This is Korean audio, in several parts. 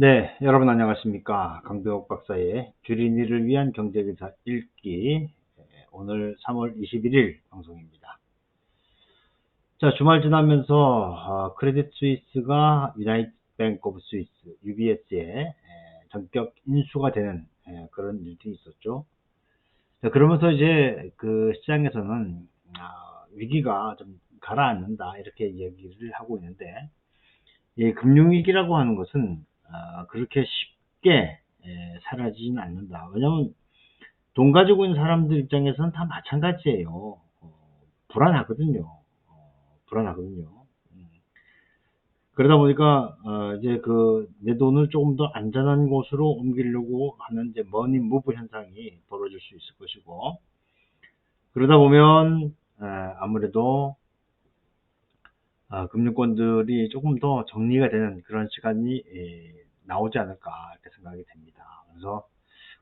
네, 여러분 안녕하십니까. 강병욱 박사의 주린이를 위한 경제기사 읽기 예, 오늘 3월 21일 방송입니다. 자, 주말 지나면서 어, 크레딧 스위스가 유나이트 뱅크 오브 스위스 UBS에 전격 인수가 되는 예, 그런 일들이 있었죠. 자, 그러면서 이제 그 시장에서는 아, 위기가 좀 가라앉는다 이렇게 얘기를 하고 있는데 이 금융위기라고 하는 것은 아, 그렇게 쉽게 에, 사라지지는 않는다. 왜냐하면 돈 가지고 있는 사람들 입장에서는 다 마찬가지예요. 어, 불안하거든요. 어, 불안하거든요. 음. 그러다 보니까 어, 이제 그 내 돈을 조금 더 안전한 곳으로 옮기려고 하는 이제 머니 무브 현상이 벌어질 수 있을 것이고 그러다 보면 에, 아무래도 아, 금융권들이 조금 더 정리가 되는 그런 시간이 에, 나오지 않을까 이렇게 생각이 됩니다. 그래서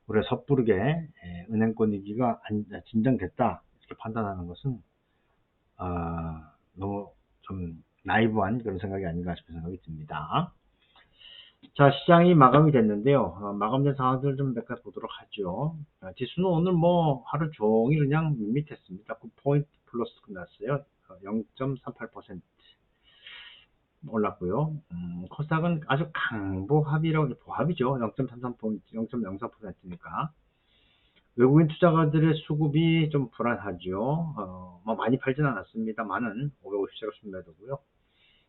우리가 섣부르게 에, 은행권 위기가 안- 진정됐다 이렇게 판단하는 것은 아, 너무 좀 나이브한 그런 생각이 아닌가 싶은 생각이 듭니다. 자, 시장이 마감이 됐는데요. 어, 마감된 상황들을 좀 몇 가지 보도록 하죠. 아, 지수는 오늘 뭐 하루 종일 그냥 밋밋했습니다. 9포인트 플러스 끝났어요. 0.38% 올랐고요. 음, 코스닥은 아주 강보합이라고 보합이죠. 0.33포인트, 0.04%니까 외국인 투자가들의 수급이 좀 불안하죠. 어, 뭐 많이 팔진 않았습니다만은 550세가 순매도고요.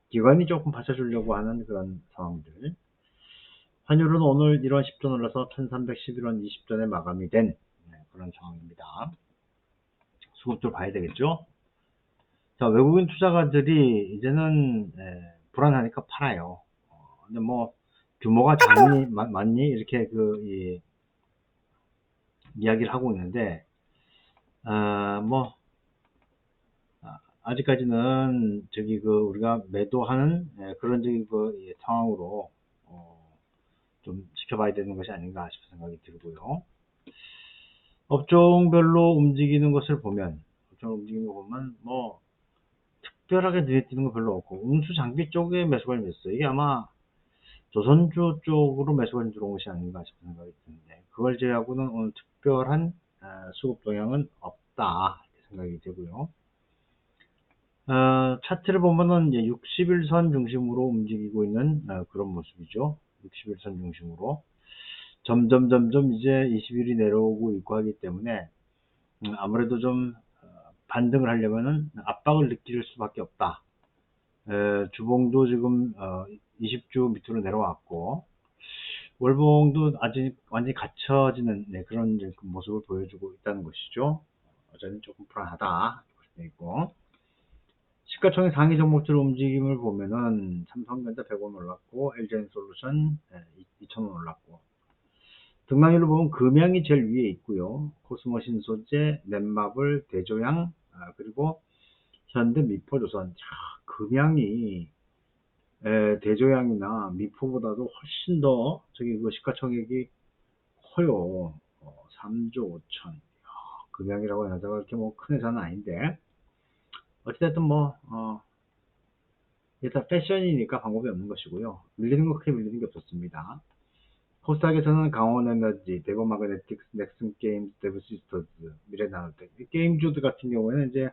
기관이 조금 받쳐주려고 하는 그런 상황들. 환율은 오늘 1원 10전 올라서 1311원 20전에 마감이 된 네, 그런 상황입니다. 수급도 봐야 되겠죠. 자, 외국인 투자가들이 이제는 에, 불안하니까 팔아요. 어, 근데 뭐 규모가 작니 마- 많니 이렇게 그 이, 이야기를 하고 있는데 아, 뭐 아, 아직까지는 저기 그 우리가 매도하는 에, 그런 저기 그 이, 상황으로 어, 좀 지켜봐야 되는 것이 아닌가 싶은 생각이 들고요. 업종별로 움직이는 것을 보면 업종 움직이는 거 보면 뭐 특별하게 눈에 띄는 거 별로 없고 운수 장비 쪽에 매수관이 있어요. 이게 아마 조선주 쪽으로 매수관이 들어온 것이 아닌가 싶은 생각이 드는데 그걸 제외하고는 오늘 특별한 아, 수급 동향은 없다 이렇게 생각이 되고요. 어, 차트를 보면은 이제 61선 중심으로 움직이고 있는 어, 그런 모습이죠. 61선 중심으로 점점 점점 이제 20일이 내려오고 있고 하기 때문에 음, 아무래도 좀 어, 반등을 하려면은 압박을 느낄 수밖에 없다. 에, 주봉도 지금 어, 20주 밑으로 내려왔고 월봉도 아직 완전히 갇혀지는 네, 그런 그 모습을 보여주고 있다는 것이죠. 여전히 조금 불안하다. 있고 시가총액 상위 종목들 움직임을 보면은 삼성전자 100원 올랐고 LG엔솔루션 2,000원 올랐고 등락률을 보면 금양이 제일 위에 있고요. 코스모 신소재, 넷마블, 대조양 아, 그리고 현대 미포조선 자, 금양이 에, 대조양이나 미포보다도 훨씬 더 저기 그 시가총액이 커요. 어, 3조 5천. 야, 금양이라고 하자가 그렇게 뭐 큰 회사는 아닌데 어찌됐든 뭐 어, 일단 패션이니까 방법이 없는 것이고요. 밀리는 거 크게 밀리는 게 없었습니다. 코스닥에서는 강원에너지, 대거마그네틱스, 넥슨게임즈, 데브시스터즈, 미래나노텍 이 게임주들 같은 경우에는 이제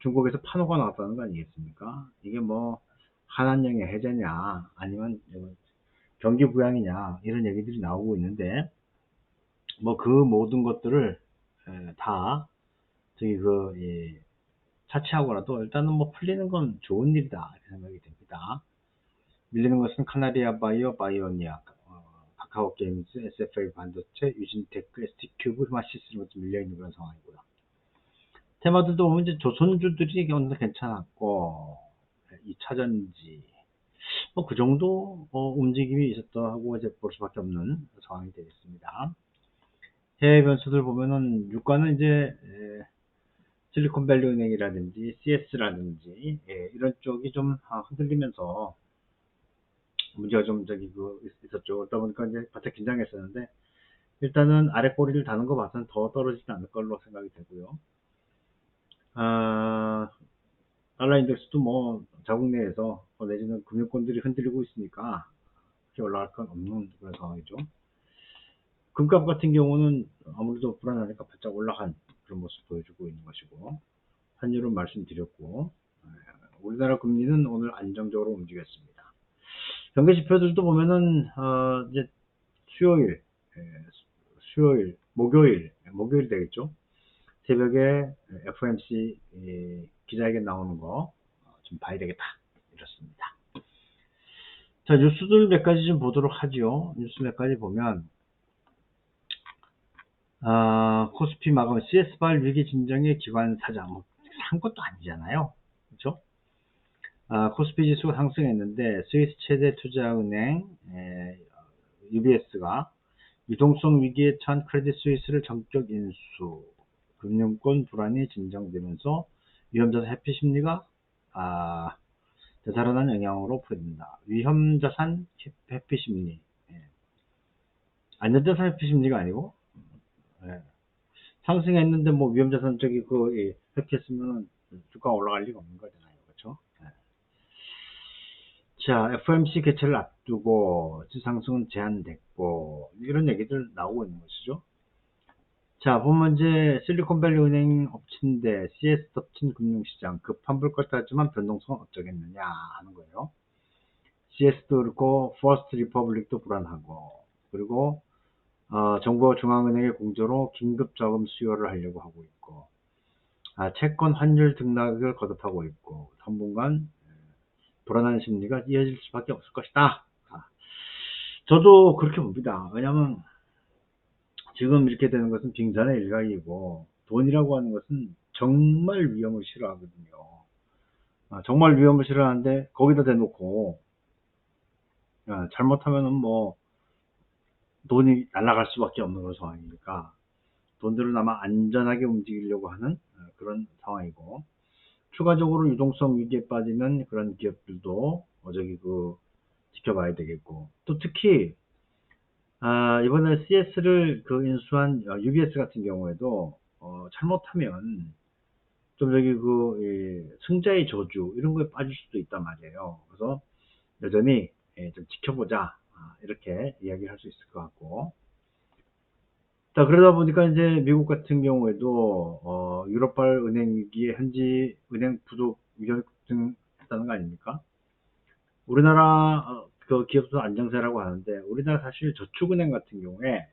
중국에서 판호가 나왔다는 거 아니겠습니까? 이게 뭐 한한령의 해제냐 아니면 경기 부양이냐 이런 얘기들이 나오고 있는데 뭐 그 모든 것들을 에, 다 저기 그 예, 차치하고라도 일단은 뭐 풀리는 건 좋은 일이다 이렇게 생각이 됩니다. 밀리는 것은 카나리아 바이오, 바이오니아, 어, 카카오 게임즈, SFA 반도체, 유진테크, ST큐브, 히마시스 이런 것도 밀려있는 그런 상황이고요. 테마들도 보면 이제 조선주들이 오늘 괜찮았고, 2차전지, 뭐 그 정도 어, 움직임이 있었다고 이제 볼 수밖에 없는 상황이 되겠습니다. 해외 변수들 보면은 유가는 이제 에, 실리콘밸리 은행이라든지 CS라든지 예, 이런 쪽이 좀 아, 흔들리면서 문제가 좀 저기 그 있- 있었죠. 그러다 보니까 이제 바짝 긴장했었는데 일단은 아래 꼬리를 다는 거 봐서는 더 떨어지지 않을 걸로 생각이 되고요. 아, 달러 인덱스도 뭐 자국 내에서 어, 내지는 금융권들이 흔들리고 있으니까 크게 올라갈 건 없는 그런 상황이죠. 금값 같은 경우는 아무래도 불안하니까 바짝 올라간 그런 모습 보여주고 있는 것이고 환율은 말씀드렸고 예, 우리나라 금리는 오늘 안정적으로 움직였습니다. 경제 지표들도 보면은 어, 이제 수요일, 예, 수요일, 목요일, 목요일 되겠죠. 새벽에 FOMC 예, 기자회견 나오는 거 좀 봐야 되겠다 이렇습니다. 자 뉴스들 몇 가지 좀 보도록 하죠. 뉴스 몇 가지 보면 아, 코스피 마감 CS발 위기 진정의 기관 사장 뭐, 산 것도 아니잖아요. 아, 코스피 지수가 상승했는데 스위스 최대 투자은행 에, UBS가 유동성 위기에 처한 크레딧 스위스를 정격 인수, 금융권 불안이 진정되면서 위험자산 회피 심리가 아, 되살아난 영향으로 풀어진다. 위험자산 회피 심리, 예. 안전자산 회피 심리가 아니고 예. 상승했는데 뭐 위험자산 쪽이 그 예, 회피했으면 주가 올라갈 리가 없는 거잖아요. 자, FOMC 개최를 앞두고 지상승은 제한됐고 이런 얘기들 나오고 있는 것이죠. 자, 보면 이제 실리콘밸리 은행 엎친데 CS 덮친 금융시장 급환불 하지만 변동성은 어쩌겠느냐 하는 거예요. CS도 그렇고 퍼스트 리퍼블릭도 불안하고 그리고 어, 정부와 중앙은행의 공조로 긴급 자금 수요를 하려고 하고 있고 아, 채권 환율 등락을 거듭하고 있고 당분간 예, 불안한 심리가 이어질 수밖에 없을 것이다. 아, 저도 그렇게 봅니다. 왜냐하면 지금 이렇게 되는 것은 빙산의 일각이고 돈이라고 하는 것은 정말 위험을 싫어하거든요. 아, 정말 위험을 싫어하는데 거기다 대놓고 아, 잘못하면은 뭐 돈이 날아갈 수밖에 없는 그런 상황이니까 돈들을 아마 안전하게 움직이려고 하는 어, 그런 상황이고 추가적으로 유동성 위기에 빠지는 그런 기업들도 어, 저기 그 지켜봐야 되겠고 또 특히 아, 이번에 CS를 그 인수한 UBS 같은 경우에도 어, 잘못하면 좀 여기 그 예, 승자의 저주 이런 거에 빠질 수도 있단 말이에요. 그래서 여전히 예, 좀 지켜보자 아, 이렇게 이야기를 할 수 있을 것 같고 자 그러다 보니까 이제 미국 같은 경우에도 어, 유럽발 은행 위기에 현지 은행 부족 위험 급증했다는 거 아닙니까? 우리나라 어, 그 기업도 안정세라고 하는데 우리나라 사실 저축은행 같은 경우에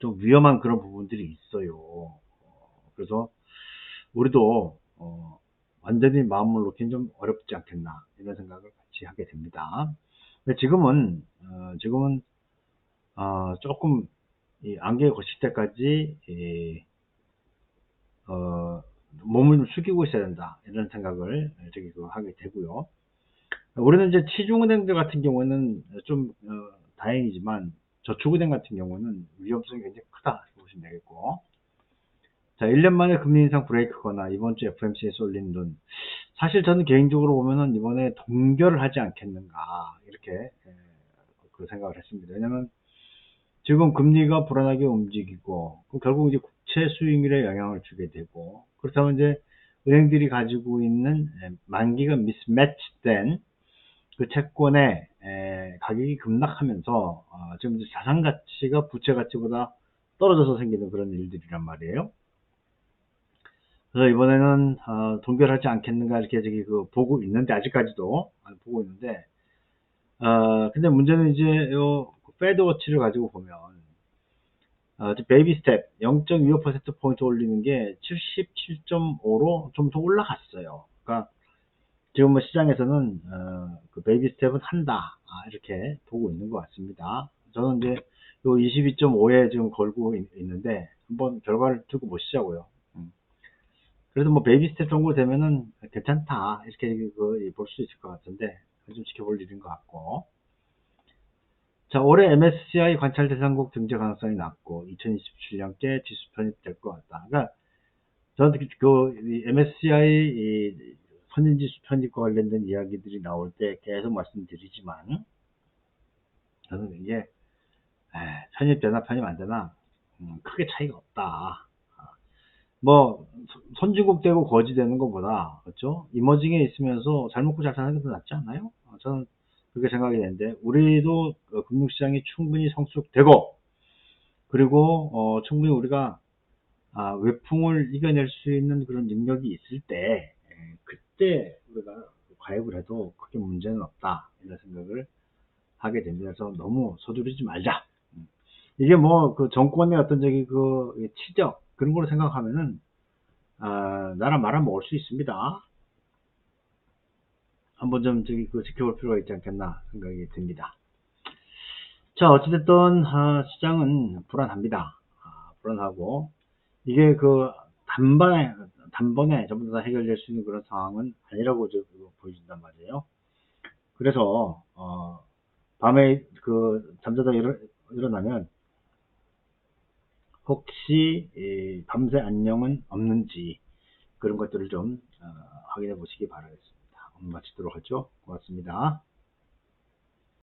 좀 위험한 그런 부분들이 있어요. 어, 그래서 우리도 어, 완전히 마음을 놓기는 좀 어렵지 않겠나 이런 생각을 같이 하게 됩니다. 근데 지금은 어, 지금은 어, 조금 이 안개에 거칠 때까지 이, 어, 몸을 좀 숙이고 있어야 된다. 이런 생각을 저기 그 하게 되고요. 우리는 이제 시중은행들 같은 경우는 좀 어, 다행이지만 저축은행 같은 경우는 위험성이 굉장히 크다 보시면 되겠고. 자 1년 만에 금리 인상 브레이크거나 이번 주 FMC에 쏠린 눈 사실 저는 개인적으로 보면은 이번에 동결을 하지 않겠는가 이렇게 예, 그 생각을 했습니다. 왜냐면 지금 금리가 불안하게 움직이고 결국 이제 국채 수익률에 영향을 주게 되고 그렇다면 이제 은행들이 가지고 있는 예, 만기가 미스매치된 그 채권의 에, 가격이 급락하면서 어, 지금 자산 가치가 부채 가치보다 떨어져서 생기는 그런 일들이란 말이에요. 그래서 이번에는 어, 동결하지 않겠는가 이렇게 저기 그 보고 있는데 아직까지도 보고 있는데 어, 근데 문제는 이제 요 페드 워치를 가지고 보면 어, 베이비 스텝 0.25% 포인트 올리는 게 77.5로 좀 더 올라갔어요. 그러니까 지금 뭐 시장에서는 어, 그 베이비 스텝은 한다 아, 이렇게 보고 있는 것 같습니다. 저는 이제 요 22.5에 지금 걸고 있, 는데 한번 결과를 두고 보시자고요. 음. 그래도 뭐 베이비 스텝 정도 되면은 괜찮다 이렇게 그 볼 수 있을 것 같은데 좀 지켜볼 일인 것 같고 자 올해 MSCI 관찰 대상국 등재 가능성이 낮고 2027년께 지수 편입될 것 같다. 그러니까 저는 그 MSCI 선진지수 편입과 관련된 이야기들이 나올 때 계속 말씀드리지만 저는 이게 에, 편입되나 편입 안 되나 음, 크게 차이가 없다. 뭐 선진국 되고 거지 되는 것보다 그렇죠? 이머징에 있으면서 잘 먹고 잘 사는 게 더 낫지 않나요? 어, 저는 그렇게 생각이 되는데 우리도 어, 금융시장이 충분히 성숙되고 그리고 어, 충분히 우리가 아, 외풍을 이겨낼 수 있는 그런 능력이 있을 때 예, 그때 우리가 가입을 해도 크게 문제는 없다 이런 생각을 하게 됩니다. 그래서 너무 서두르지 말자. 음. 이게 뭐 그 정권의 어떤 저기 그 치적 그런 걸로 생각하면은 아, 나라 말아 먹을 수 있습니다. 한번 좀 저기 그 지켜볼 필요가 있지 않겠나 생각이 듭니다. 자, 어찌됐든 아, 시장은 불안합니다. 아, 불안하고 이게 그 단번에 단번에 전부 다 해결될 수 있는 그런 상황은 아니라고 저 보여진단 말이에요. 그래서 어, 밤에 그 잠자다 일어, 일어나면 혹시 이 밤새 안녕은 없는지 그런 것들을 좀 어, 확인해 보시기 바라겠습니다. 마치도록 하죠. 고맙습니다.